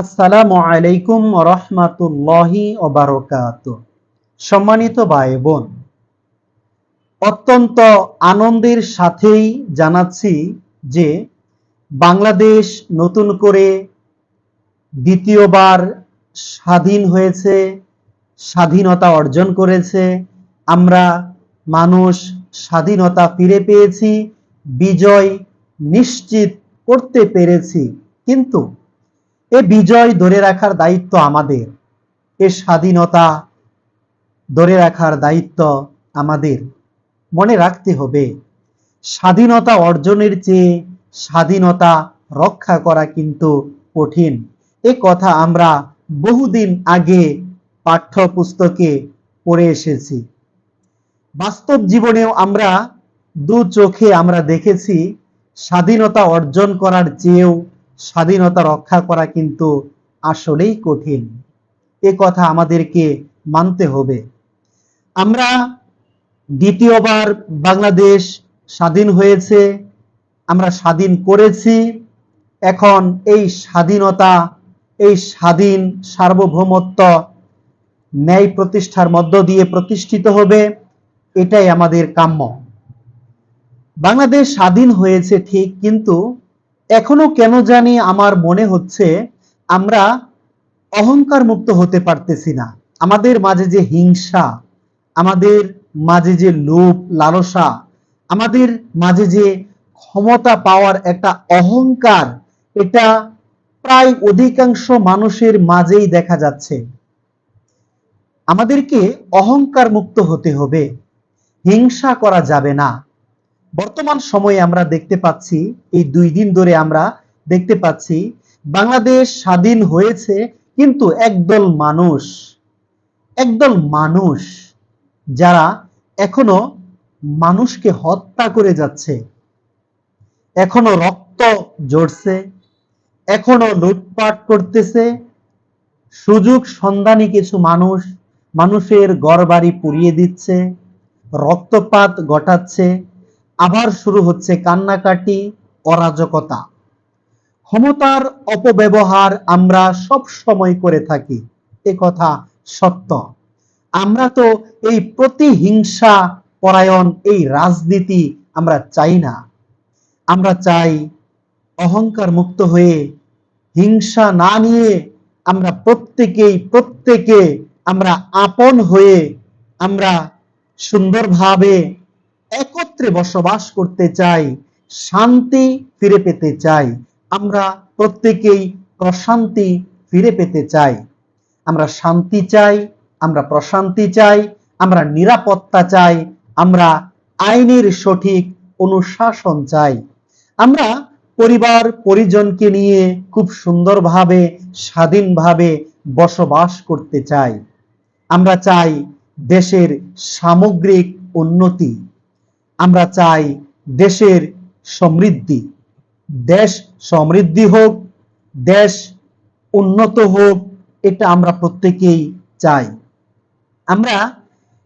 আসসালামু আলাইকুম রহমাতুল্লাহি ওবারকাত। সম্মানিত ভাই বোন অত্যন্ত আনন্দের সাথেই জানাচ্ছি যে বাংলাদেশ নতুন করে দ্বিতীয়বার স্বাধীন হয়েছে, স্বাধীনতা অর্জন করেছে। আমরা মানুষ স্বাধীনতা ফিরে পেয়েছি, বিজয় নিশ্চিত করতে পেরেছি। কিন্তু এ বিজয় ধরে রাখার দায়িত্ব আমাদের। এ স্বাধীনতা ধরে রাখার দায়িত্ব আমাদের। মনে রাখতে হবে, স্বাধীনতা অর্জনের চেয়ে স্বাধীনতা রক্ষা করা কিন্তু কঠিন। এ কথা আমরা বহুদিন আগে পাঠ্যপুস্তকে পড়ে এসেছি। বাস্তব জীবনেও আমরা দু চোখে আমরা দেখেছি, স্বাধীনতা অর্জন করার চেয়েও স্বাধীনতা রক্ষা করা কিন্তু আসলেই কঠিন। এ কথা আমাদেরকে মানতে হবে। আমরা দ্বিতীয়বার বাংলাদেশ স্বাধীন হয়েছে, আমরা স্বাধীন করেছি, এখন এই স্বাধীনতা, এই স্বাধীন সার্বভৌমত্ব ন্যায় প্রতিষ্ঠার মধ্য দিয়ে প্রতিষ্ঠিত হবে, এটাই আমাদের কাম্য। বাংলাদেশ স্বাধীন হয়েছে ঠিক, কিন্তু এখনও কেন জানি আমার মনে হচ্ছে আমরা অহংকার মুক্ত হতে পারতেছি না। আমাদের মাঝে যে হিংসা, আমাদের মাঝে যে লোভ, লালসা, আমাদের মাঝে যে ক্ষমতা পাওয়ার একটা অহংকার, এটা প্রায় অধিকাংশ মানুষের মাঝেই দেখা যাচ্ছে। আমাদেরকে অহংকার মুক্ত হতে হবে। হিংসা করা যাবে না। বর্তমান সময়ে আমরা দেখতে পাচ্ছি, এই দুই দিন ধরে আমরা দেখতে পাচ্ছি, বাংলাদেশ স্বাধীন হয়েছে কিন্তু একদল মানুষ একদল মানুষ যারা এখনও মানুষকে হত্যা করে যাচ্ছে, এখনও রক্ত জড়ছে এখনও লুটপাট করতেছে, সুযোগ সন্ধানী কিছু মানুষ, মানুষের ঘর বাড়ি পুড়িয়ে দিচ্ছে, রক্তপাত ঘটাচ্ছে আবার শুরু হচ্ছে কান্নাকাটি, অরাজকতা। ক্ষমতার অপব্যবহার আমরা সব সময় করে থাকি, এ কথা সত্য। আমরা তো এই প্রতিহিংসা পরায়ণ, এই রাজনীতি আমরা চাই না। আমরা চাই অহংকার মুক্ত হয়ে, হিংসা না নিয়ে আমরা প্রত্যেকেই, প্রত্যেকে আমরা আপন হয়ে, আমরা সুন্দরভাবে একত্রে বসবাস করতে চাই, শান্তি ফিরে পেতে চাই। আমরা প্রত্যেকেই প্রশান্তি ফিরে পেতে চাই। আমরা শান্তি চাই, আমরা প্রশান্তি চাই, আমরা নিরাপত্তা চাই, আমরা আইনের সঠিক অনুশাসন চাই। আমরা পরিবার, পরিজনকে নিয়ে খুব সুন্দরভাবে, স্বাধীনভাবে বসবাস করতে চাই। আমরা চাই দেশের সামগ্রিক উন্নতি। আমরা চাই দেশের সমৃদ্ধি। দেশ সমৃদ্ধি হোক, দেশ উন্নত হোক, এটা আমরা প্রত্যেকেই চাই। আমরা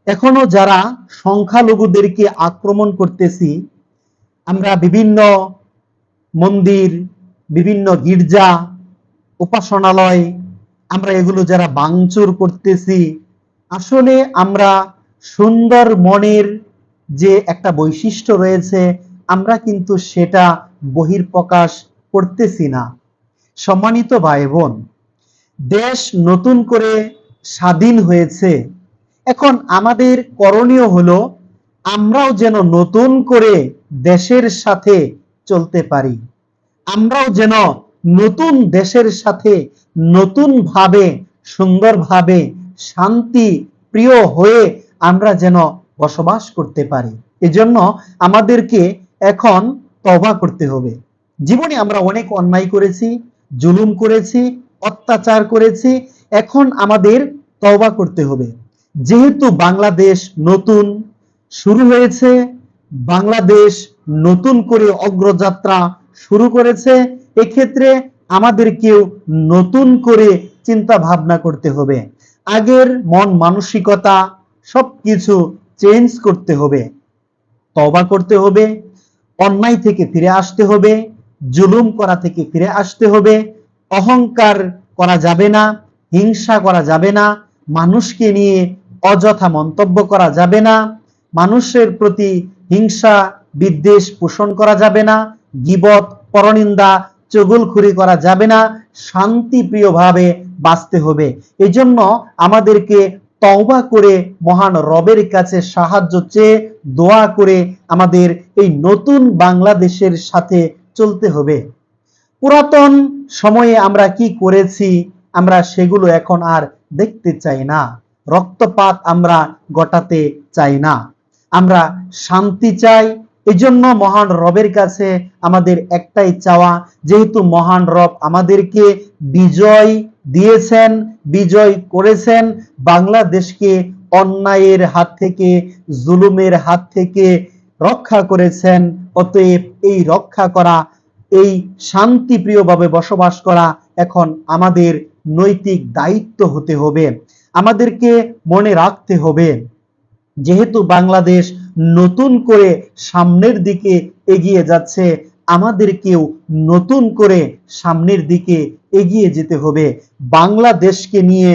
এখনও যারা সংখ্যালঘুদেরকে আক্রমণ করতেছি, আমরা বিভিন্ন মন্দির, বিভিন্ন গির্জা, উপাসনালয়, আমরা এগুলো যারা বাংচুর করতেছি, আসলে আমরা সুন্দর মনের যে একটা বৈশিষ্ট্য রয়েছে, আমরা কিন্তু সেটা বহির্প্রকাশ করতেছি না। সম্মানিত ভাই বোন দেশ নতুন করে স্বাধীন হয়েছে। এখন আমাদের করণীয় হলো, আমরাও যেন নতুন করে দেশের সাথে চলতে পারি। আমরাও যেন নতুন দেশের সাথে নতুন ভাবে সুন্দরভাবে শান্তি প্রিয় হয়ে আমরা যেন বসবাস করতে পারি। এজন্য আমাদেরকে এখন তবা করতে হবে। জীবনে আমরা অনেক অন্যায় করেছি, জুলুম করেছি, অত্যাচার করেছি, এখন আমাদের তওবা করতে হবে। যেহেতু বাংলাদেশ নতুন, শুরু হয়েছে, বাংলাদেশ নতুন করে অগ্রযাত্রা শুরু করেছে, এক্ষেত্রে আমাদেরকেও নতুন করে চিন্তা ভাবনা করতে হবে। আগের মন মানসিকতা সবকিছু চেঞ্জ করতে হবে তবা করতে হবে, অন্যায় থেকে ফিরে আসতে হবে, জুলুম করা থেকে ফিরে আসতে হবে, অহংকার করা যাবে না, হিংসা করা যাবে না, মানুষকে নিয়ে অযথা মন্তব্য করা যাবে না, মানুষের প্রতি হিংসা, বিদ্বেষ পোষণ করা যাবে না, গিবত, পরনিন্দা, চগুলখুরি করা যাবে না, শান্তিপ্রিয়ভাবে বাঁচতে হবে। এজন্য আমাদেরকে তওবা করে মহান রবের কাছে সাহায্য চেয়ে দোয়া করে আমাদের এই নতুন বাংলাদেশের সাথে চলতে হবে। পুরাতন সময়ে আমরা কি করেছি, আমরা সেগুলো এখন আর দেখতে চাই না। রক্তপাত আমরা গটাতে চাই না। আমরা শান্তি চাই। এজন্য মহান রবের কাছে আমাদের একটাই চাওয়া, যেহেতু মহান রব আমাদেরকে বিজয় দিয়েছেন, বিজয় করেছেন। বাংলাদেশকে অন্যায়ের হাত থেকে, জুলুমের হাত থেকে রক্ষা করেছেন। অতএব এই রক্ষা করা, এই শান্তিপ্রিয়ভাবে বসবাস করা এখন আমাদের নৈতিক দায়িত্ব হতে হবে। আমাদেরকে মনে রাখতে হবে, যেহেতু বাংলাদেশ নতুন করে সামনের দিকে এগিয়ে যাচ্ছে আমাদেরকেও নতুন করে সামনের দিকে এগিয়ে যেতে হবে। বাংলাদেশকে নিয়ে,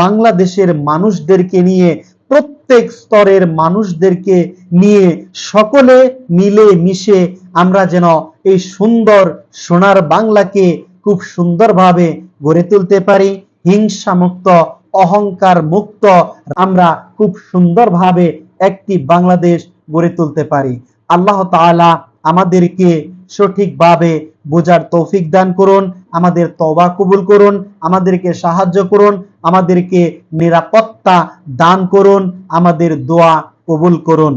বাংলাদেশের মানুষদেরকে নিয়ে, প্রত্যেক স্তরের মানুষদেরকে নিয়ে সকলে মিলে মিশে আমরা যেন এই সুন্দর সোনার বাংলাকে খুব সুন্দরভাবে গড়ে তুলতে পারি। হিংসা মুক্ত অহংকার মুক্ত আমরা খুব সুন্দরভাবে একটি বাংলাদেশ গড়ে তুলতে পারি। আল্লাহ তাআলা আমাদেরকে সঠিকভাবে বোঝার তৌফিক দান করুন, আমাদের তবা কবুল করুন, আমাদেরকে সাহায্য করুন, আমাদেরকে নিরাপত্তা দান করুন, আমাদের দোয়া কবুল করুন।